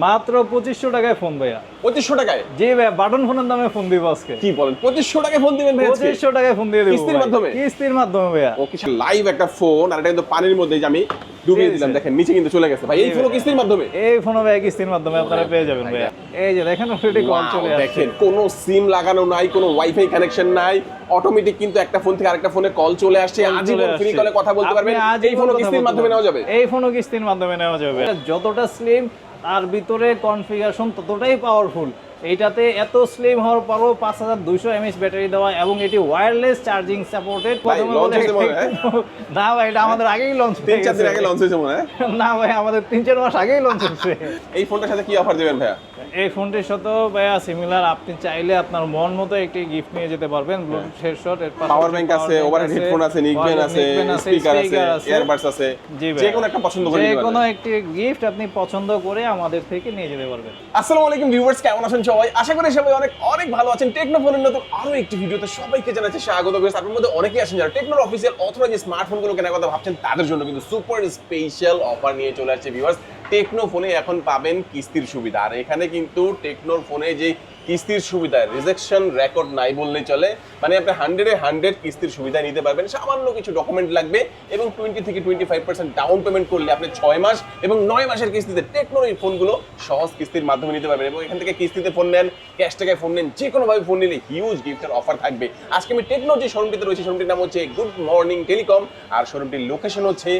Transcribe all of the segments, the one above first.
মাত্র পঁচিশশো টাকায় ফোন ভাইয়া। পঁচিশশো টাকায়? জি ভাইয়া বাটন ফোনের দামে ফোন দিব আজকে। কি বলেন? পঁচিশশো টাকায় ফোন দিবেন ভাই পঁচিশশো টাকায় ফোন দিয়ে দেবো কিস্তির মাধ্যমে? কিস্তির মাধ্যমে ভাইয়া। ও কিছু লাইভ একটা ফোন আর এটা কিন্তু পানির মধ্যে যে আমি ডুবিয়ে দিলাম দেখেন নিচে কিন্তু চলে গেছে। ভাই এই ভাই। কিস্তির মাধ্যমে? এই ফোন ভাইয়া কিস্তির মাধ্যমে আপনারা পেয়ে যাবেন ভাইয়া। এই যে দেখেন অলরেডি কল চলে আসছে। দেখেন কোনো সিম লাগানো নাই কোনো ওয়াইফাই কানেকশন নাই অটোমেটিক কিন্তু একটা ফোন থেকে আরেকটা ফোনে কল চলে আসছে। আজীবন ফ্রি কলে কথা বলতে পারবেন। এই ফোনও কিস্তির মাধ্যমে নেওয়া যাবে। এই ফোনও কিস্তির মাধ্যমে নেওয়া যাবে। যতটা স্লিম তার ভিতরে কনফিগারেশন ততটাই পাওয়ারফুল এইটাতে এত স্লিম হওয়ার পরও পাঁচ হাজার দুইশো এমএস ব্যাটারি দেওয়া এবং এটি ওয়ারলেস চার্জিং সাপোর্টেড হয়েছে না ভাই এটা আমাদের আগেই লঞ্চ তিন চার দিন আগে লঞ্চ হয়েছে মনে হয়। না ভাই আমাদের তিন চার মাস আগেই লঞ্চ হচ্ছে এই ফোনটার সাথে কি অফার দেবেন ভাইয়া? এই ফোনটির সাথেও ভাইয়া সিমিলার আপনি চাইলে আপনার মন মতো একটি গিফট নিয়ে যেতে পারবেন ব্লুটুথ হেডশট এর পাওয়ার ব্যাংক আছে ওভারহেড হেডফোন আছে নিকবেন আছে স্পিকার আছে ইয়ারবাডস আছে যে কোনো একটা পছন্দ করে যে কোনো একটি গিফট আপনি পছন্দ করে আমাদের থেকে নিয়ে যেতে পারবেন। আসসালামু আলাইকুম ভিউয়ার্স কেমন আছেন সবাই? আশা করি সবাই অনেক অনেক ভালো আছেন। টেকনোফোনের নতুন আরও একটি ভিডিওতে সবাইকে জানাচ্ছি স্বাগত। ভিউয়ার্স আপনার মধ্যে অনেকেই আছেন যারা টেকনোর অফিসিয়াল অথবা যে স্মার্টফোনগুলো কেনার কথা ভাবছেন তাদের জন্য কিন্তু সুপার স্পেশাল অফার নিয়ে চলে আসছে ভিউয়ার্স টেকনো ফোনে এখন পাবেন কিস্তির সুবিধা। আর এখানে কিন্তু টেকনোর ফোনে যে কিস্তির সুবিধা রিজেকশন রেকর্ড নাই বললেই চলে। মানে আপনি হান্ড্রেডে হান্ড্রেড কিস্তির সুবিধা নিতে পারবেন। সামান্য কিছু ডকুমেন্ট লাগবে এবং টোয়েন্টি থেকে twenty five percent down payment করলে আপনি ছয় মাস এবং নয় মাসের কিস্তিতে টেকনোর এই ফোনগুলো সহজ কিস্তির মাধ্যমে নিতে পারবেন এবং এখান থেকে কিস্তিতে ফোন নেন ক্যাশ টাকায় ফোন নেন যে কোনোভাবে ফোন নিলে হিউজ গিফটের অফার থাকবে। আজকে আমি টেকনো যে শোরুমটিতে রয়েছে, শোরুমটির নাম হচ্ছে গুড মর্নিং টেলিকম আর শোরুমটির লোকেশন হচ্ছে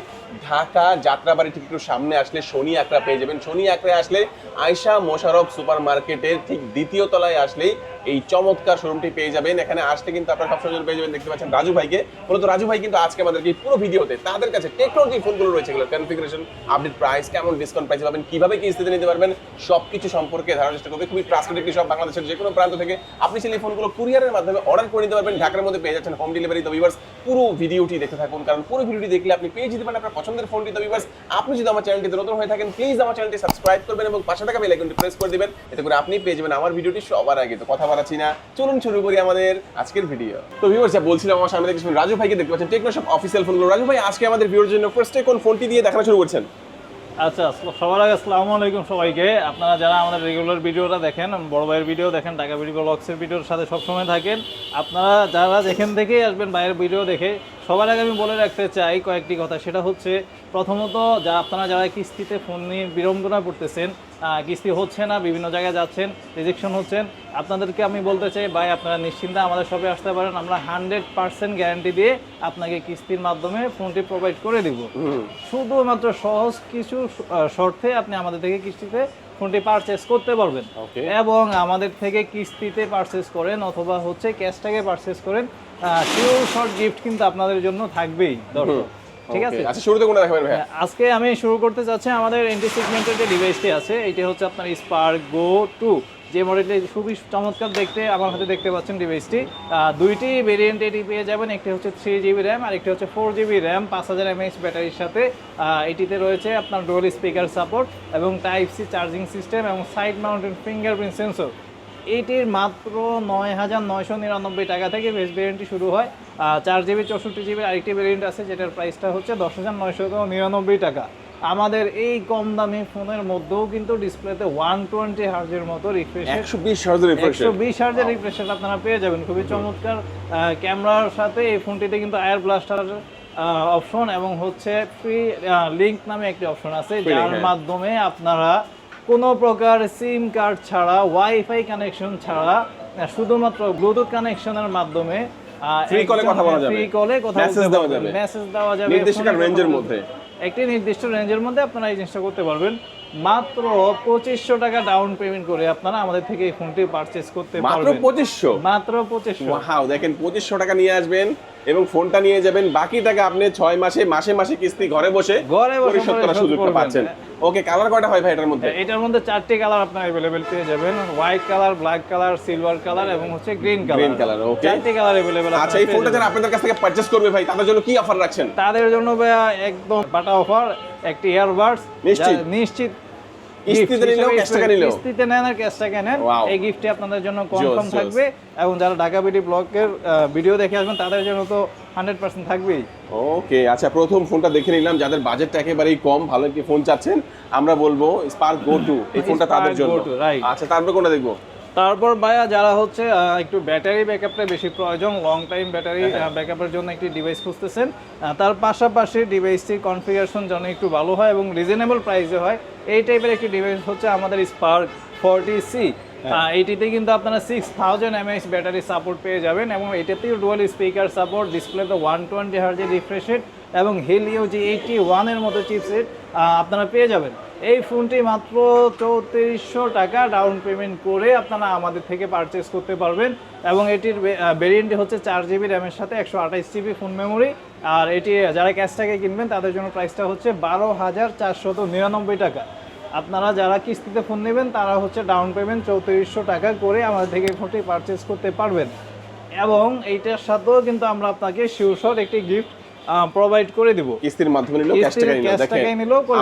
ঢাকা যাত্রাবাড়ি ঠিক একটু সামনে আসলে শনি আকরা পেয়ে যাবেন। শনি আকরায় আসলে আয়শা মোশারফ সুপার মার্কেটের ঠিক দ্বিতীয় তলায় আসলেই এই চমৎকার শোরুমটি পেয়ে যাবেন। এখানে আসলে কিন্তু আপনারা সবসময় পেয়ে যাবেন, দেখতে পাচ্ছেন রাজু ভাইকে। মূলত রাজু ভাই কিন্তু আজকে আমাদেরকে পুরো ভিডিওতে তাদের কাছে টেকনোলজি ফোনগুলো রয়েছে এগুলো কনফিগারেশন আপডেট প্রাইস কেমন ডিসকাউন্ট প্রাইস পাবেন, কীভাবে কি স্থিতি নিতে পারবেন, সবকিছু সম্পর্কে ধারণার চেষ্টা করবে। খুবই ট্রাস্টেড একটি সব বাংলাদেশের যে কোনো প্রান্ত থেকে। আপনি এই ফোনগুলো কুরিয়ারের মাধ্যমে অর্ডার করে নিতে পারবেন। ঢাকার মধ্যে পেয়ে যাচ্ছেন হোম ডেলিভারি ভিউয়ার্স পুরো ভিডিওটি দেখতে থাকুন। কারণ পুরো ভিডিওটি দেখলে আপনি পেয়ে যেতে পারেন আপনার পছন্দের ফোনটি ভিউয়ার্স আপনি যদি আমার চ্যানেলটিতে নতুন হয়ে থাকেন প্লিজ আমার চ্যানেলটি সাবস্ক্রাইব করবেন এবং পাশে থাকা বেল আইকনটি প্রেস করে দিবেন। এতে করে আপনি পেয়ে যাবেন আমার ভিডিওটি সবার আগে। তো কথা বাড়াচ্ছি না। চলুন শুরু করি আমাদের আজকের ভিডিও তো ভিউয়ার্স বলছিলাম আমার সামনে দেখছেন, রাজু ভাইকে দেখতে পাচ্ছেন। টেকনো সব অফিসিয়াল ফোনগুলো রাজু ভাই, আজকে আমাদের ভিউর জন্য ফার্স্টে কোন ফোনটি দিয়ে দেখানো শুরু করছেন? আচ্ছা সবার আগে আসসালামু আলাইকুম সবাইকে। আপনারা যারা আমাদের রেগুলার ভিডিওটা দেখেন, বড় ভাইয়ের ভিডিও দেখেন, ঢাকা ভিডিও ব্লগসের ভিডিওর সাথে সবসময় থাকেন, আপনারা যারা যেখান থেকেই আসবেন ভাইয়ের ভিডিও দেখে সবার আগে আমি বলে রাখতে চাই কয়েকটি কথা। সেটা হচ্ছে প্রথমত যা আপনারা যারা কিস্তিতে ফোন নিয়ে বিড়ম্বনা পড়তেছেন আহ, কিস্তি হচ্ছে না বিভিন্ন জায়গায় যাচ্ছেন রিজেকশন হচ্ছেন আপনাদেরকে আমি বলতে চাই ভাই আপনারা নিশ্চিন্তে আমাদের শপে আসতে পারেন। আমরা হান্ড্রেড পার্সেন্ট গ্যারান্টি দিয়ে আপনাকে কিস্তির মাধ্যমে ফোনটি প্রোভাইড করে দিব। শুধুমাত্র সহজ কিছু শর্তে আপনি আমাদের থেকে কিস্তিতে ফোনটি পারচেস করতে পারবেন. এবং আমাদের থেকে কিস্তিতে পারচেস করেন অথবা হচ্ছে ক্যাশ টাকে পারচেস করেন। শিওর শর্ট গিফট কিন্তু আপনাদের জন্য থাকবেই দর্শক। ঠিক আছে? আচ্ছা শুরুতে কোনটা দেখাবেন ভাই আজকে আমি শুরু করতে চাচ্ছি আমাদের এন্টি সেগমেন্টের যে ডিভাইসটি আছে এটি হচ্ছে আপনার স্পার্ক গো টু যে মডেলটি খুবই চমৎকার দেখতে আমার হাতে দেখতে পাচ্ছেন ডিভাইসটি আহ, দুইটি ভেরিয়েন্ট এটি পেয়ে যাবেন একটি হচ্ছে থ্রি জিবি র্যাম আর একটি হচ্ছে ফোর জিবি র্যাম পাঁচ হাজার এমএইচ ব্যাটারির সাথে। এটিতে রয়েছে আপনার ডোল স্পিকার সাপোর্ট এবং টাইপ সি চার্জিং সিস্টেম এবং সাইড মাউন্টেন ফিঙ্গারপ্রিন্ট সেন্সর এটির মাত্র নয় হাজার নয়শো নিরানব্বই টাকা থেকে বেস ভেরিয়েন্টটি শুরু হয়। চার জিবি চৌষট্টি জিবির আরেকটি ভেরিয়েন্ট আছে যেটার প্রাইসটা হচ্ছে দশ হাজার নয়শো নিরানব্বই টাকা। আমাদের এই কম দামি ফোনের মধ্যেও কিন্তু ডিসপ্লেতে ওয়ান টোয়েন্টি হার্জের মতো রিফ্রেশ একশো বিশ রিফ্রেশ একশো বিশ হার্জের রিফ্রেশন আপনারা পেয়ে যাবেন। খুবই চমৎকার ক্যামেরার সাথে এই ফোনটিতে কিন্তু এয়ার ব্লাস্টার অপশন এবং হচ্ছে ফ্রি লিঙ্ক নামে একটি অপশন আছে যার হ্যাঁ। মাধ্যমে আপনারা কোনো প্রকার সিম কার্ড ছাড়া ওয়াইফাই কানেকশন ছাড়া শুধুমাত্র ব্লুটুথ কানেকশনের মাধ্যমে কথা বলা যাবে। ফ্রি কলে কথা Message দেওয়া যাবে। মেসেজ দেওয়া যাবে নির্দিষ্ট রেঞ্জের মধ্যে একটি নির্দিষ্ট রেঞ্জের মধ্যে আপনারা এই জিনিসটা করতে পারবেন মাত্র পঁচিশশো টাকা ডাউন পেমেন্ট করে আপনারা আমাদের থেকে এই ফোনটি পারচেস করতে মাত্র পঁচিশশো? মাত্র পঁচিশশো। হাও দেখেন পঁচিশশো টাকা নিয়ে আসবেন এবং ফোনটা নিয়ে যাবেন। বাকি টাকা আপনি ছয় মাসে মাসে মাসে কিস্তি ঘরে বসে ঘরে বসে পরিশোধ করার সুযোগটা পাচ্ছেন। ওকে কালার কয়টা হয় ভাই এটার মধ্যে? এটার মধ্যে চারটি কালার আপনার অ্যাভেলেবেল পেয়ে যাবেন। White colour black colour silver colour এবং হচ্ছে green colour Green color, okay. চারটি কালার অ্যাভেলেবেল আচ্ছা এই ফোনটা যারা আপনাদের কাছ থেকে পারচেস করবে ভাই তাদের জন্য কি অফার রাখছেন? তাদের জন্য ভাইয়া একদম বাটা অফার একটি ইয়ারবাডস নিশ্চিত? নিশ্চিত কিস্তিতে নিলেও ক্যাশ টাকা নিলেও। কিস্তিতে নেন আর ক্যাশ টাকা নেন এই গিফটটি আপনাদের জন্য কনফার্ম থাকবে। এবং যারা ঢাকা বিডি ব্লকের ভিডিও দেখে আসবেন তাদের জন্য তো হান্ড্রেড পার্সেন্ট থাকবেই। ওকে আচ্ছা প্রথম ফোনটা দেখে নিলাম। যাদের বাজেটটা একেবারেই কম ভালো একটি ফোন চাচ্ছেন আমরা বলব স্পার্ক গো টু এই ফোনটা তাদের জন্য। Go 2, right. আচ্ছা তারপরে কোনটা দেখব? তারপর ভাইয়া যারা হচ্ছে একটু ব্যাটারি ব্যাকআপটা বেশি প্রয়োজন লং টাইম ব্যাটারি ব্যাকআপের জন্য একটি ডিভাইস খুঁজতেছেন। তার পাশাপাশি ডিভাইসটির কনফিগারেশন যেন একটু ভালো হয় এবং রিজনেবল প্রাইসে হয় এই টাইপের একটি ডিভাইস হচ্ছে আমাদের স্পার্ক ফোরটি সি এইটিতে কিন্তু আপনারা six thousand M A H battery support পেয়ে যাবেন এবং এটাতেও ডুয়াল স্পিকার সাপোর্ট ডিসপ্লে ডিসপ্লেতে ওয়ান টোয়েন্টি হার্জের রিফ্রেশ রেট এবং হেলিও জি এইটি ওয়ানের মতো চিপসেট আপনারা পেয়ে যাবেন। এই ফোনটি মাত্র চৌত্রিশশো টাকা ডাউন পেমেন্ট করে আপনারা আমাদের থেকে পারচেস করতে পারবেন। এবং এটির ভেরিয়েন্টটি হচ্ছে চার জিবি র্যামের সাথে একশো আঠাইশ জিবি ফোন মেমোরি আর এটি যারা ক্যাশ টাকা কিনবেন, তাদের জন্য প্রাইসটা হচ্ছে বারো হাজার চারশত নিরানব্বই টাকা। আপনারা যারা কিস্তিতে ফোন নেবেন, তারা হচ্ছে ডাউন পেমেন্ট চৌত্রিশশো টাকা করে আমাদের থেকে ফোনটি পারচেস করতে পারবেন। এবং এইটার সাথেও কিন্তু আমরা আপনাকে শিওরশট একটি গিফট প্রোভাইড করে দিব। কিস্তির মাধ্যমে নিলো ক্যাশ টাকা নিলেও দেখেন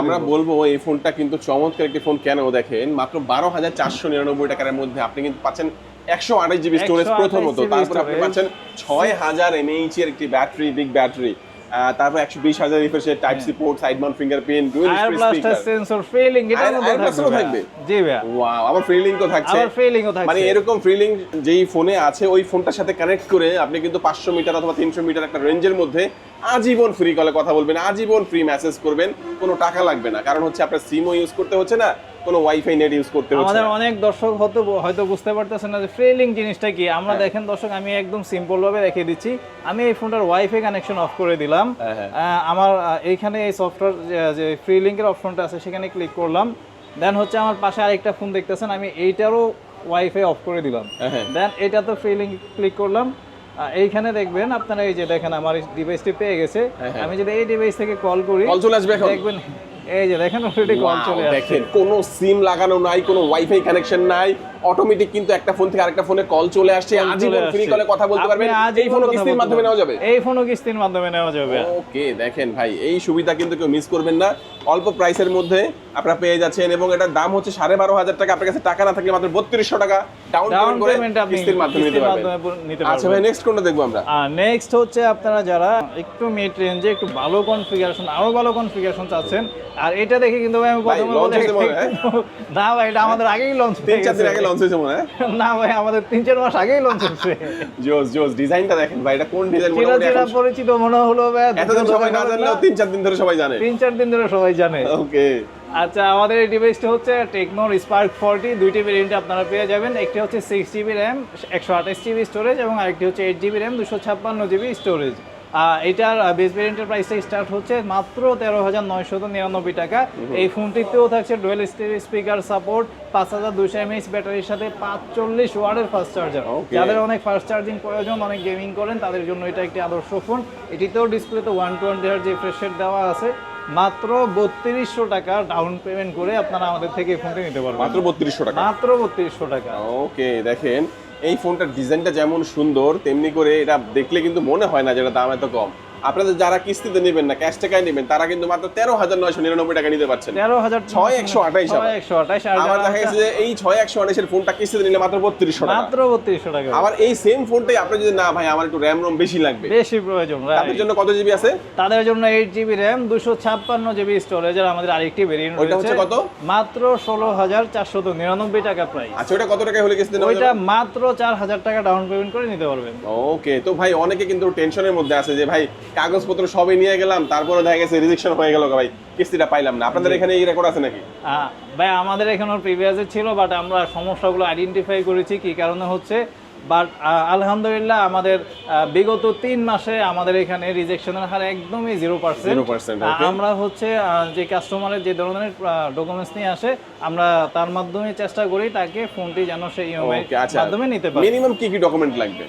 আমরা বলব এই ফোনটা কিন্তু চমৎকার একটি ফোন কেন দেখেন মাত্র বারো হাজার চারশো নিরানব্বই টাকার মধ্যে আপনি কিন্তু পাচ্ছেন একশো আঠাশ জিবি স্টোরেজ প্রথমত। তারপর আপনি পাচ্ছেন ছয় হাজার এমএইচ এর একটি ব্যাটারি বিগ ব্যাটারি তারপর একশো বিশ হাজার রিফ্রেশের type C port side mount fingerprint dual IR blaster sensor এটা মধ্যে থাকবে? জি ভাইয়া। ওয়াও আবার লিংকও থাকছে। আবার ফেলিংও থাকছে মানে এরকম ফ্রি লিংক যেই ফোনে আছে ওই ফোনটার সাথে কানেক্ট করে আপনি কিন্তু পাঁচশো মিটার অথবা তিনশো মিটার একটা রেঞ্জের মধ্যে আজীবন ফ্রি কলে কথা বলবেন আজীবন ফ্রি মেসেজ করবেন কোনো টাকা লাগবে না। কারণ হচ্ছে আপনার সিমও ইউজ করতে হচ্ছে না কোনো ওয়াইফাই নেট ইউজ করতে হচ্ছে আমাদের অনেক দর্শক হয়তো হয়তো বুঝতে পারতেছেন না যে ফ্রেলিং জিনিসটা কি। আমরা হ্যাঁ। দেখেন দর্শক আমি একদম সিম্পল ভাবে রেখে দিচ্ছি। আমি এই ফোনটার ওয়াইফাই কানেকশন অফ করে দিলাম। হ্যাঁ, হ্যাঁ। আমার এইখানে এই সফটওয়্যার যে ফ্রি লিঙ্কের অপশনটা আছে সেখানে ক্লিক করলাম। দেন হচ্ছে আমার পাশে আরেকটা ফোন দেখতেছেন আমি এইটারও ওয়াইফাই অফ করে দিলাম। দেন এটা তো ফ্রি লিঙ্ক ক্লিক করলাম এইখানে দেখবেন আপনারা এই যে দেখেন আমার ডিভাইসটি পেয়ে গেছে। আমি যদি এই ডিভাইস থেকে কল করি কল চলে আসবে দেখবেন এই যে দেখেন অলরেডি কল চলে আসছে। দেখেন কোনো সিম লাগানো নাই কোনো ওয়াইফাই কানেকশন নাই অটোমেটিক কিন্তু একটা ফোন থেকে আরেকটা ফোনে কল চলে আসছে আজীবন ফ্রি কলে কথা বলতে পারবেন এই ফোনও কিস্তির মাধ্যমে নেওয়া যাবে। এই ফোনও কিস্তির মাধ্যমে নেওয়া যাবে। ওকে দেখেন ভাই এই সুবিধা কিন্তু কেউ মিস করবেন না। অল্প প্রাইসের মধ্যে আপনারা পেয়ে যাচ্ছেন এবং এটার দাম হচ্ছে সাড়ে বারো হাজার টাকা। আপনার কাছে টাকা না থাকলে মাত্র বত্রিশশো টাকা ডাউন পেমেন্ট করে কিস্তির মাধ্যমে নিতে পারবেন। আচ্ছা ভাই নেক্সট কোনটা দেখব আমরা? নেক্সট হচ্ছে আপনারা যারা একটু মিড রেঞ্জে একটু ভালো কনফিগারেশন আরও ভালো কনফিগারেশন চাচ্ছেন আর এটা দেখে কিন্তু ভাই আমি প্রথমে হয়েছে মনে হয়? না ভাই এটা আমাদের আগেই লঞ্চ তিন চার দিন আগে লঞ্চ হয়েছে মনে হয় না ভাই আমাদের তিন চার মাস আগেই লঞ্চ হচ্ছে জোস জোস ডিজাইনটা দেখেন ভাই এটা কোন ডিজাইন চিরা মোটামুটি পরিচিত মনে হলো ভাই এতদিন সবাই না জানলেও তিন চার দিন ধরে সবাই জানে। তিন চার দিন ধরে সবাই জানে। ওকে আচ্ছা আমাদের এই ডিভাইসটা হচ্ছে টেকনোর স্পার্ক ফোরটি দুইটি ভেরিয়েন্টে আপনারা পেয়ে যাবেন। একটি হচ্ছে সিক্স জিবি র্যাম একশো আঠাশ জিবি স্টোরেজ এবং আরেকটি হচ্ছে এইট জিবি র্যাম দুশো ছাপ্পান্ন জিবি স্টোরেজ এটার বেস ভেরিয়েন্টের প্রাইসটা স্টার্ট হচ্ছে মাত্র তেরো হাজার নয়শত নিরানব্বই টাকা। এই ফোনটিতেও থাকছে ডুয়েল স্পিকার সাপোর্ট পাঁচ হাজার দুশো এমএইচ ব্যাটারির সাথে পাঁচচল্লিশ ওয়ার্ডের ফাস্ট চার্জার. যাদের অনেক ফাস্ট চার্জিং প্রয়োজন অনেক গেমিং করেন তাদের জন্য এটা একটি আদর্শ ফোন এটিতেও ডিসপ্লেতে ওয়ান টোয়েন্টি যে ফ্রেশ দেওয়া আছে। মাত্র বত্রিশশো টাকা ডাউন পেমেন্ট করে আপনারা আমাদের থেকে এই ফোনটি নিতে পারবেন। মাত্র বত্রিশশো টাকা। মাত্র বত্রিশশো টাকা। ওকে দেখেন এই ফোনটার ডিজাইনটা যেমন সুন্দর তেমনি করে এটা দেখলে কিন্তু মনে হয় না যেটা দাম এত কম। আপনাদের যারা কিস্তিতে নেবেন না ক্যাশ টাকায় নেবেন তারা কিন্তু মাত্র তেরো হাজার নয়শো নিরানব্বই টাকা নিতে পারছেন। তেরো হাজার ছয় একশো আঠাইশ একশো আঠাইশ আমার দেখা গেছে যে এই ছয় একশো আঠাশের ফোনটা কিস্তিতে নিলে মাত্র বত্রিশশো টাকা। মাত্র বত্রিশশো টাকা। আবার এই সেম ফোনটাই আপনি যদি না ভাই আমার একটু র্যাম রোম বেশি লাগবে। বেশি প্রয়োজন তাদের জন্য কত জিবি আছে? তাদের জন্য এইট জিবি র্যাম দুশো ছাপ্পান্ন জিবি স্টোরেজের আমাদের আরেকটি ভেরিয়েন্ট ওইটা হচ্ছে কত? মাত্র ষোলো হাজার চারশত নিরানব্বই টাকা প্রাইস আচ্ছা ওটা কত টাকা হলে কিস্তি ওইটা মাত্র চার হাজার টাকা ডাউন পেমেন্ট করে নিতে পারবেন। ওকে তো ভাই অনেকে কিন্তু টেনশনের মধ্যে আছে যে ভাই কাগজপত্র সবই নিয়ে গেলাম তারপরে দেখা গেছে রিজেকশন হয়ে গেল ভাই কিস্তিটা পাইলাম না। আপনাদের এখানে এই রেকর্ড আছে নাকি? ভাই আমাদের এখানেও প্রিভিয়াসে ছিল বাট আমরা সমস্যাগুলো আইডেন্টিফাই করেছি কি কারণে হচ্ছে? বাট আলহামদুলিল্লাহ আমাদের বিগত তিন মাসে আমাদের এখানে রিজেকশনের হার একদমই জিরো পার্সেন্ট 0%, আমরা হচ্ছে যে কাস্টমারের যে ধরনের ডকুমেন্টস নিয়ে আসে আমরা তার মাধ্যমে চেষ্টা করি তাকে ফোনটি যেন সেই আচ্ছা। মাধ্যমে নিতে পারে। মিনিমাম কি কি ডকুমেন্ট লাগবে?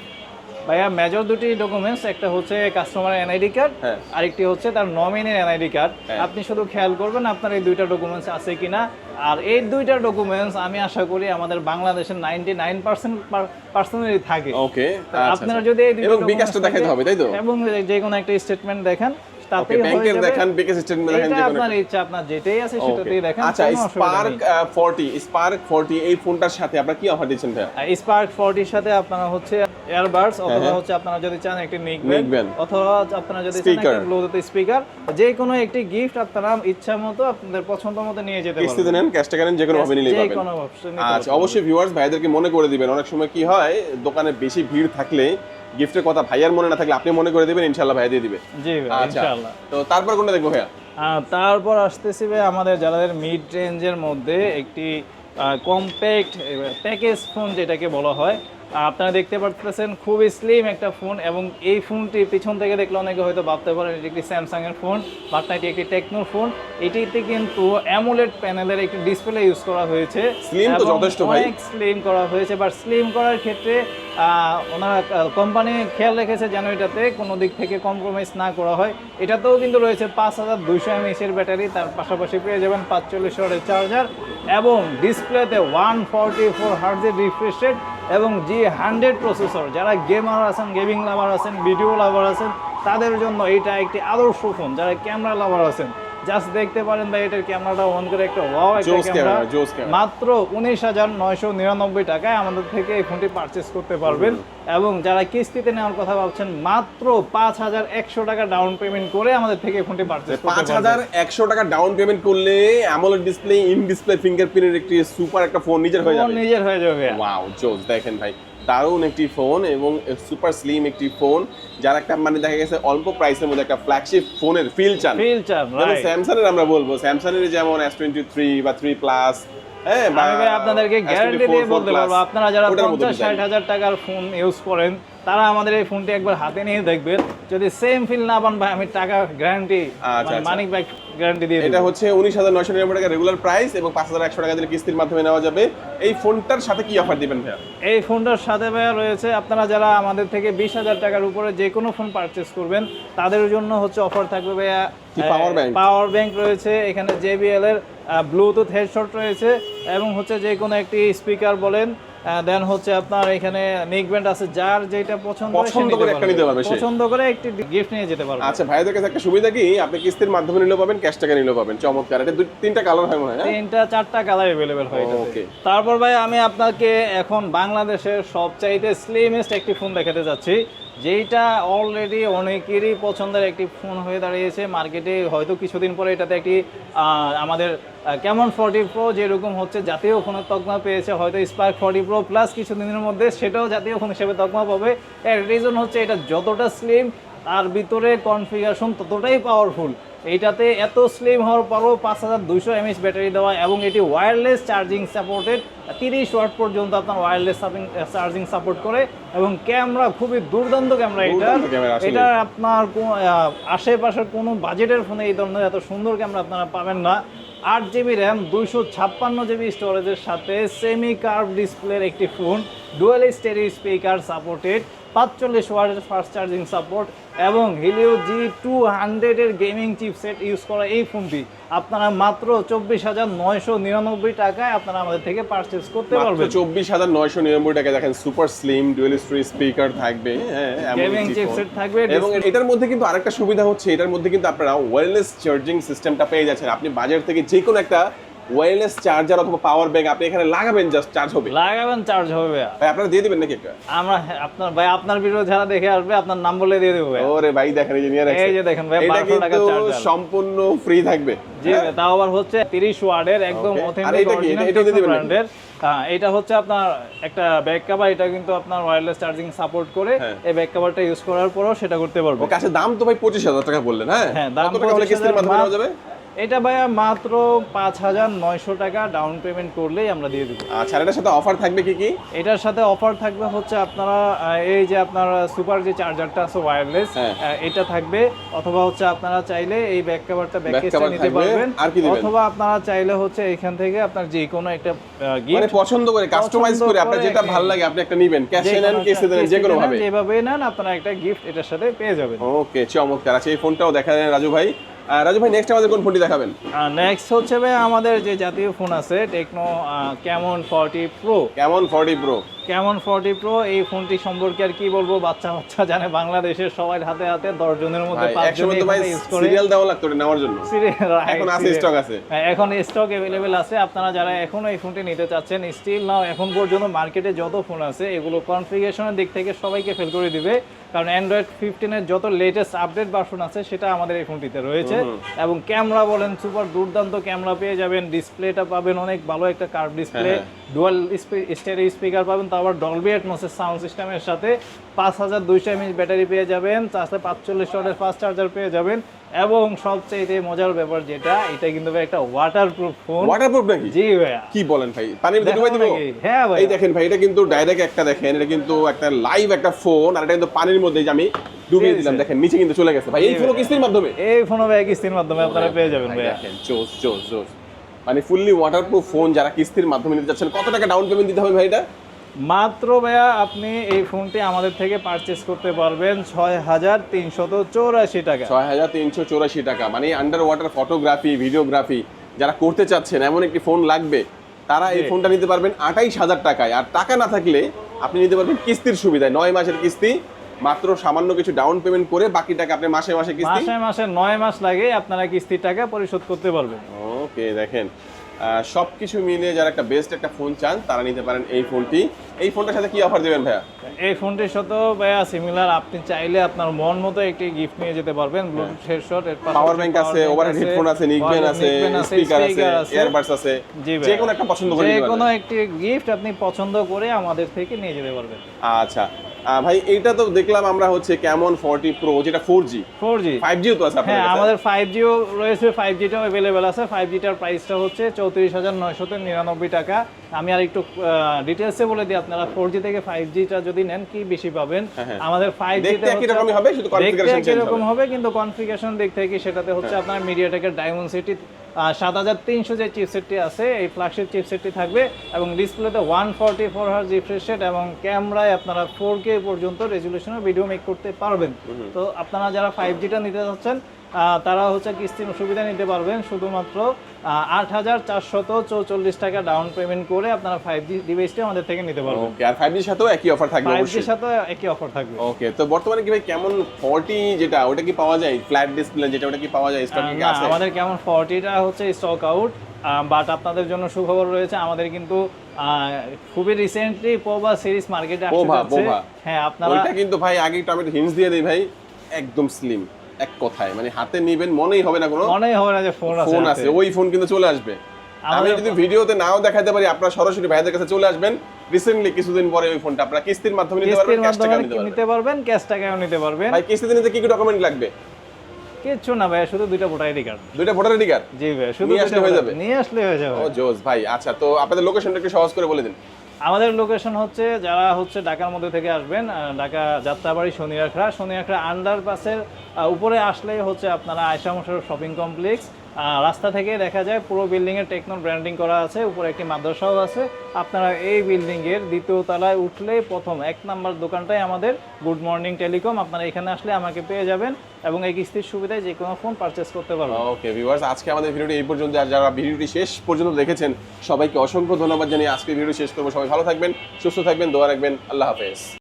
ভাইয়া মেজর দুটি ডকুমেন্টস একটা হচ্ছে কাস্টমারের এনআইডি কার্ড। আরেকটি হচ্ছে তার নমিনির এনআইডি কার্ড। আপনি শুধু খেয়াল করবেন আপনার এই দুইটা ডকুমেন্টস আছে কিনা আর এই দুইটা ডকুমেন্টস আমি আশা করি আমাদের বাংলাদেশের নাইনটি নাইন পার্সেন্ট পার্সেন্টেরই থাকে ওকে আপনারা যদি এই দুটো বিকাশটা দেখাতে হবে তাই তো এবং যে কোনো একটা স্টেটমেন্ট দেখেন হয়ে ব্যাংকের। দেখান বিকাশ স্টেটমেন্ট দেখান এটা যে কোনো আপনার ইচ্ছা আপনার যেটাই আছে সেটাতেই দেখান আচ্ছা স্পার্ক নেই। ফোরটি স্পার্ক ফোরটি এই ফোনটার সাথে আপনারা কি অফার দিচ্ছেন ভাইয়া স্পার্ক ফোরটির সাথে আপনারা হচ্ছে এয়ারবাডস অথবা হ্যাঁ। হচ্ছে আপনারা যদি চান একটি নিক অথবা আপনারা যদি চান। ব্লুটুথ স্পিকার যে কোনো একটি গিফট আপনারা ইচ্ছা মতো আপনাদের পছন্দ মতো নিয়ে যেতে কিস্তিতে নেন ক্যাশ টাকা নেন যে কোনো ভাবে নিলেই যে পাবেন কোনো আচ্ছা অবশ্যই ভিউয়ার্স ভাইদেরকে মনে করে দিবেন। অনেক সময় কি হয় দোকানে বেশি ভিড় থাকলে গিফটের কথা ভাইয়ার মনে না থাকলে আপনি মনে করে দিবেন ইনশাল্লাহ ভাই দিয়ে দিবে। জি আচ্ছা ইনশাআল্লাহ। তো তারপর কোনটা দেখব ভাইয়া? তারপর আসতেছি ভাই আমাদের যাদের মিড রেঞ্জের মধ্যে একটি কম্প্যাক্ট প্যাকেজ ফোন যেটাকে বলা হয় আপনারা দেখতে পারতেছেন খুবই স্লিম একটা ফোন এবং এই ফোনটি পিছন থেকে দেখলে অনেকে হয়তো ভাবতে পারেন এটি একটি স্যামসাং এর ফোন বাট না এটি একটি টেকনোর ফোন এটিতে কিন্তু অ্যামোলেড প্যানেলের একটি ডিসপ্লে ইউজ করা হয়েছে। Slim তো যথেষ্ট ভাই। অনেক স্লিম করা হয়েছে বাট স্লিম করার ক্ষেত্রে ওনারা কোম্পানি খেয়াল রেখেছে যেন এটাতে কোনো দিক থেকে কম্প্রোমাইজ না করা হয়। এটাতেও কিন্তু রয়েছে পাঁচ হাজার দুইশো এমএসের ব্যাটারি তার পাশাপাশি পেয়ে যাবেন পাঁচচল্লিশ ওয়াটের চার্জার এবং ডিসপ্লেতে ওয়ান ফর্টি ফোর হার্জের রিফ্রেশ রেট এবং জি হান্ড্রেড প্রসেসর, যারা গেমার আছেন, গেমিং লাভার আছেন, ভিডিও লাভার আছেন, তাদের জন্য এটা একটি আদর্শ ফোন, যারা ক্যামেরা লাভার আছেন। জাস্ট দেখতে পারেন ভাই এটার ক্যামেরাটা অন করে একটা ওয়াও একটা ক্যামেরা। মাত্র উনিশ হাজার নয়শো নিরানব্বই টাকায় আমাদের থেকে এই ফোনটি পারচেস করতে পারবেন। এবং যারা কিস্তিতে নেওয়ার কথা ভাবছেন মাত্র পাঁচ হাজার একশো টাকা ডাউন পেমেন্ট করে আমাদের থেকে এই ফোনটি পারচেস পাঁচ হাজার একশো টাকা ডাউন পেমেন্ট করলে অ্যামোলেড ডিসপ্লে ইন ডিসপ্লে ফিঙ্গারপ্রিন্টের একটি সুপার একটা ফোন নিজের হয়ে যাবে। নিজের হয়ে যাবে। ওয়াও জোস দেখেন ভাই। দারুণ একটি ফোন এবং সুপার স্লিম একটি ফোন যার একটা মানে দেখা গেছে অল্প প্রাইসের মধ্যে একটা ফ্ল্যাগশিপ ফোনের ফিল চান। ফিল চান স্যামসাং এর আমরা বলব। স্যামসাং এর যেমন এস টোয়েন্টি থ্রি বা থ্রি প্লাস হ্যাঁ আপনাদেরকে গ্যারান্টি দিয়ে বলতে পারব। আপনারা যারা পঞ্চাশ ষাট। হাজার টাকার ফোন ইউজ করেন তারা আমাদের এই ফোনটি একবার হাতে নিয়ে দেখবেন যদি সেম ফিল না পান ভাই আমি টাকা গ্যারান্টি আচ্ছা, আচ্ছা। মানি ব্যাক গ্যারান্টি দিয়ে এটা হচ্ছে উনিশ হাজার নয়শো নিরানব্বই টাকা রেগুলার প্রাইস এবং পাঁচ হাজার একশো টাকা দিলে কিস্তির মাধ্যমে নেওয়া যাবে এই ফোনটার সাথে কি অফার দিবেন ভাইয়া এই ফোনটার সাথে ভাইয়া রয়েছে আপনারা যারা আমাদের থেকে বিশ হাজার টাকার উপরে যে কোনো ফোন পারচেস করবেন তাদের জন্য হচ্ছে অফার থাকবে ভাইয়া কি power bank? পাওয়ার ব্যাংক রয়েছে এখানে জেবিএল এর ব্লুটুথ হেডশট রয়েছে এবং হচ্ছে যে কোনো একটি স্পিকার বলেন দেন হচ্ছে আপনার এখানে নেক ব্যান্ড আছে যার যেটা পছন্দ পছন্দ করে একটা নিতে পারবে পছন্দ করে একটি গিফট নিয়ে যেতে পারবে। আচ্ছা ভাইদের কাছে একটা সুবিধা কি? আপনি কিস্তির মাধ্যমে নিলেও পাবেন ক্যাশ টাকা নিলেও পাবেন। চমৎকার এটা দুই তিনটা কালার হয় মনে হয়? তিনটা চারটা কালার अवेलेबल হয় এটাতে। ওকে তারপর ভাই আমি আপনাকে এখন বাংলাদেশের সবচাইতে স্লিমেস্ট একটি ফোন দেখাতে যাচ্ছি। যেইটা অলরেডি অনেকেরই পছন্দের একটি ফোন হয়ে দাঁড়িয়েছে। মার্কেটে হয়তো কিছুদিন পরে এটাতে একটি আমাদের কেমন ফর্টি প্রো যেরকম হচ্ছে, জাতীয় ফোনের তকমা পেয়েছে। হয়তো স্পার্ক ফর্টি প্রো প্লাস কিছুদিনের মধ্যে সেটাও জাতীয় ফোন হিসেবে তকমা পাবে। এর রিজন হচ্ছে এটা যতটা স্লিম তার ভিতরে কনফিগারেশন ততটাই পাওয়ারফুল এইটাতে এত স্লিম হওয়ার পরও পাঁচ হাজার দুইশো এমএস ব্যাটারি দেওয়া এবং এটি ওয়্যারলেস চার্জিং সাপোর্টেড তিরিশ ওয়াট পর্যন্ত আপনার ওয়্যারলেস চার্জিং সাপোর্ট করে এবং ক্যামেরা খুবই দুর্দান্ত ক্যামেরা এটা। এটা আপনার আশেপাশের কোনো বাজেটের ফোনে এই ধরনের এত সুন্দর ক্যামেরা আপনারা পাবেন না আট জিবি র্যাম দুইশো ছাপ্পান্ন জিবি স্টোরেজের সাথে সেমি কার্ভ ডিসপ্লের একটি phone dual stereo speaker supported পাঁচচল্লিশ ওয়াটের ফাস্ট চার্জিং সাপোর্ট এবং হিলিও জি টু হান্ড্রেডের গেমিং চিপসেট ইউজ করা এই ফোনটি আপনারা মাত্র চব্বিশ হাজার নয়শো নিরানব্বই টাকায় আপনারা আমাদের থেকে পারচেস করতে পারবেন। চব্বিশ হাজার নয়শো নিরানব্বই টাকা দেখেন super slim dual stereo speaker থাকবে হ্যাঁ গেমিং চিপসেট থাকবে এবং এটার মধ্যে কিন্তু আরেকটা সুবিধা হচ্ছে এটার মধ্যে কিন্তু আপনারা ওয়্যারলেস চার্জিং সিস্টেমটা পেয়ে যাচ্ছেন। আপনি বাজার থেকে যে কোনো একটা ওয়্যারলেস চার্জার অথবা পাওয়ার ব্যাংক আপনি এখানে লাগাবেন জাস্ট চার্জ হবে। লাগাবেন চার্জ হবে। ভাই আপনারা দিয়ে দিবেন নাকি একটা? আমরা আপনার ভাই আপনার ভিডিও যারা দেখে আসবে আপনার নাম বলে দিয়ে দেবো ভাই। ওরে ভাই দেখেন এই যে নিয়ে রাখছে। এই যে দেখেন ভাই, এটা 1200 টাকার কিন্তু সম্পূর্ণ ফ্রি থাকবে। জি ভাই, তাও আবার হচ্ছে 30 ওয়ার্ডের একদম Okay. আর অথেন্টিক এটা কি? এটা- দিয়ে দিবেন? ব্র্যান্ডের এটা হচ্ছে আপনার একটা ব্যাক কভার এটা কিন্তু আপনার ওয়্যারলেস চার্জিং সাপোর্ট করে হ্যাঁ। এই ব্যাক কভারটা ইউজ করার পরও সেটা করতে পারবে। আচ্ছা দাম তো ভাই পঁচিশ হাজার টাকা বললেন হ্যাঁ? হ্যাঁ দাম কত টাকা হলে কিস্তির মাধ্যমে নেওয়া যাবে? এটা ভাইয়া মাত্র পাঁচ হাজার নয়শো টাকা ডাউন পেমেন্ট করলেই আমরা দিয়ে দেবো। আচ্ছা এটার সাথে অফার থাকবে কি কি? এটার সাথে অফার থাকবে হচ্ছে আপনারা এই যে আপনার সুপার যে চার্জারটা আছে ওয়্যারলেস। এটা থাকবে। অথবা হচ্ছে আপনারা চাইলে এই ব্যাক কভারটা ব্যাক কেসটা নিতে পারবেন? অথবা আপনারা চাইলে হচ্ছে এখান থেকে আপনার যে কোনো একটা মানে গিফট পছন্দ করে কাস্টমাইজ করে আপনার যেটা ভালো লাগে আপনি একটা নিবেন। ক্যাশে নেন কেসে দেন যে কোনো ভাবে। যেভাবে নেন আপনারা একটা গিফট এটার সাথে পেয়ে যাবেন। ওকে চমৎকার। আচ্ছা এই ফোনটাও দেখা যায় রাজু ভাই। রাজু ভাই নেক্সট আমাদের কোন ফোনটি দেখাবেন? নেক্সট হচ্ছে ভাই আমাদের যে জাতীয় ফোন আছে Tecno Camon forty pro Camon forty pro Camon forty pro এই ফোনটি সম্পর্কে আর কি বলব? বাচ্চা বাচ্চা জানে বাংলাদেশের সবাই হাতে হাতে দশ জনের মধ্যে পাঁচ করে। সিরিয়াল দেওয়া লাগতো নেওয়ার জন্য। এখন আছে, stock আছে। হ্যাঁ, এখন স্টক অ্যাভেলেবেল আছে। আপনারা যারা এখনও এই ফোনটি নিতে চাচ্ছেন স্টিল নাও এখন পর্যন্ত মার্কেটে যত ফোন আছে এগুলো কনফিগারেশনের দিক থেকে সবাইকে ফেল করে দিবে। কারণ অ্যান্ড্রয়েড ফিফটিনের যত লেটেস্ট আপডেট ভার্সন আছে সেটা আমাদের এই ফোনটিতে রয়েছে। এবং ক্যামেরা বলেন সুপার দুর্দান্ত ক্যামেরা পেয়ে যাবেন ডিসপ্লেটা পাবেন অনেক ভালো একটা curve display. Dual stereo speaker পাবেন তারপর ডলবি অ্যাটমসের সাউন্ড সিস্টেমের সাথে। পাঁচ হাজার দুইশো এমএইচ ব্যাটারি পেয়ে যাবেন চারশো পাঁচচল্লিশ ওয়াটের ফাস্ট চার্জার পেয়ে যাবেন। এবং সবচেয়ে মজার ব্যাপার যেটা এটা কিন্তু ভাই একটা ওয়াটার প্রুফ ফোন ওয়াটারপ্রুফ নাকি? জি ভাইয়া। কি বলেন ভাই? পানির ভিতরে ডুবাই দিব? হ্যাঁ ভাই এই দেখেন ভাই এটা কিন্তু ডাইরেক্ট একটা দেখেন এটা কিন্তু একটা লাইভ একটা ফোন আর এটা কিন্তু পানির মধ্যে যে আমি ডুবিয়ে দিলাম দেখেন নিচে কিন্তু চলে গেছে। ভাই এই ফোনও কিস্তির মাধ্যমে? এই ফোন ভাই কিস্তির মাধ্যমে আপনারা পেয়ে যাবেন ভাই দেখেন জোস জোস জোস। মানে ফুললি ওয়াটারপ্রুফ ফোন যারা কিস্তির মাধ্যমে নিতে যাচ্ছেন কত টাকা ডাউন পেমেন্ট দিতে হবে ভাই এটা? মাত্র ভাইয়া আপনি এই ফোনটি আমাদের থেকে পারচেস করতে পারবেন ছয় হাজার তিনশত চৌরাশি টাকা। ছয় হাজার তিনশো চৌরাশি টাকা মানে আন্ডার ওয়াটার ফটোগ্রাফি ভিডিওগ্রাফি যারা করতে চাচ্ছেন এমন একটি ফোন লাগবে তারা এই ফোনটা নিতে পারবেন আঠাইশ হাজার টাকায়। আর টাকা না থাকলে আপনি নিতে পারবেন কিস্তির সুবিধায় নয় মাসের কিস্তি মাত্র সামান্য কিছু ডাউন পেমেন্ট করে বাকি টাকা আপনি মাসে মাসে কিস্তি মাসে মাসে নয় মাস লাগে আপনারা কিস্তির টাকা পরিশোধ করতে পারবেন। ওকে দেখেন। সব কিছু মিলিয়ে যারা একটা বেস্ট একটা ফোন চান তারা নিতে পারেন এই ফোনটি এই ফোনটার সাথে কি অফার দেবেন ভাইয়া? এই ফোনটির সাথেও ভাইয়া সিমিলার আপনি চাইলে আপনার মন মতো একটি গিফট নিয়ে যেতে পারবেন ব্লুটুথ হেডশট এর পাশাপাশি পাওয়ার ব্যাংক আছে ওভারহেড হেডফোন আছে নিকবেন আছে স্পিকার আছে ইয়ারবাডস আছে যে কোনো একটা পছন্দ করে যে কোনো একটি গিফট আপনি পছন্দ করে আমাদের থেকে নিয়ে যেতে পারবেন। আচ্ছা ভাই এইটা তো দেখলাম আমরা হচ্ছে কেমন ফর্টি প্রো যেটা four G four G five Jio তো আছে হ্যাঁ আমাদের 5G ও রয়েছে ফাইভ জিটাও अवेलेबल আছে। 5G টার প্রাইসটা হচ্ছে চৌত্রিশ হাজার নয়শত নিরানব্বই টাকা। আমি আর একটু ডিটেলসে বলে দিই আপনারা ফোর জি থেকে ফাইভ জিটা যদি নেন কি বেশি পাবেন হ্যাঁ, হ্যাঁ। আমাদের ফাইভ শুধু দেখতে একই রকম হবে। কিন্তু কনফিগারেশন দিক থেকে সেটাতে হচ্ছে হ্যাঁ। আপনার মিডিয়াটেকের ডায়মন্ড সিটি সাত হাজার তিনশো যে চিপসেটটি আছে এই ফ্ল্যাগশিপ চিপসেটটি থাকবে এবং ডিসপ্লেতে one forty four hertz refresh rate এবং ক্যামেরায় আপনারা ফোর কে পর্যন্ত রেজুলেশনের ভিডিও মেক করতে পারবেন তো আপনারা যারা ফাইভ জিটা নিতে যাচ্ছেন আহ, তারা হচ্ছে কিস্তির সুবিধা নিতে পারবেন। শুধুমাত্র আট হাজার চারশত চৌচল্লিশ টাকা ডাউন পেমেন্ট করে আপনারা ফাইভ জি ডিভাইসটি আমাদের থেকে নিতে পারবেন। ওকে আর ফাইভ জির সাথেও একই অফার থাকবে ফাইভ জির সাথে একই অফার থাকবে। ওকে তো বর্তমানে কি ভাই কেমন ফর্টি যেটা ওটা কি পাওয়া যায়? ফ্ল্যাট ডিসপ্লে যেটা ওটা কি পাওয়া যায়? স্টকে আছে? আমাদের কেমন ফর্টিটা হচ্ছে স্টক আউট বাট আপনাদের জন্য সুখবর রয়েছে আমাদের কিন্তু খুবই রিসেন্টলি পোভা সিরিজ মার্কেটে পোভা। হ্যাঁ আপনারা ওইটা কিন্তু ভাই আগে একটু আমি হিন্টস দিয়ে দিই ভাই একদম স্লিম এক কথায়। মানে হাতে নিবেন মনেই হবে না কোনো। মনেই হবে না যে ফোন আছে ফোন আছে ওই ফোন কিন্তু চলে আসবে। আমি যদি ভিডিওতে নাও দেখাতে পারি আপনারা সরাসরি ভাইদের কাছে চলে আসবেন। রিসেন্টলি কিছুদিন পরে ওই ফোনটা আপনারা কিস্তির মাধ্যমে নিতে পারবেন ক্যাশ টাকা নিতে পারবেন। নিতে পারবেন ক্যাশ টাকাও নিতে পারবেন। ভাই কিস্তিতে নিতে কি কি ডকুমেন্ট লাগবে? কিচ্ছু না ভাই শুধু দুইটা ভোটার আইডি কার্ড। দুইটা ভোটার আইডি কার্ড? জি ভাই শুধু নিয়ে আসলে হয়ে যাবে? নিয়ে আসলে হয়ে যাবে। ও জোস ভাই আচ্ছা তো আপনাদের লোকেশনটা একটু সহজ করে বলে দিন। আমাদের লোকেশন হচ্ছে, যারা হচ্ছে ঢাকার মধ্যে থেকে আসবেন ঢাকা যাত্রাবাড়ি শনি আখড়া শনি শনিয়াখড়া আন্ডারপাসের পাসের উপরে আসলেই হচ্ছে আপনারা আয়সা মোশারফ শপিং কমপ্লেক্স রাস্তা থেকে দেখা যায় পুরো বিল্ডিং এর টেকনো ব্র্যান্ডিং করা আছে, উপরে একটি মাদ্রাসাও আছে। আপনারা এই বিল্ডিং এর দ্বিতীয় তলায় উঠলেই প্রথম, এক নাম্বার দোকানটাই আমাদের গুড মর্নিং টেলিকম। আপনারা এখানে আসলে আমাকে পেয়ে যাবেন এবং এই কিস্তির সুবিধায় যে কোনো ফোন পারচেস করতে পারবেন। ওকে ভিউয়ার্স আজকে আমাদের ভিডিওটি এই পর্যন্ত। আর যারা ভিডিওটি শেষ পর্যন্ত দেখেছেন, সবাইকে অসংখ্য ধন্যবাদ জানিয়ে আজকে ভিডিও শেষ করব। সবাই ভালো থাকবেন, সুস্থ থাকবেন, দোয়া রাখবেন। আল্লাহ হাফেজ।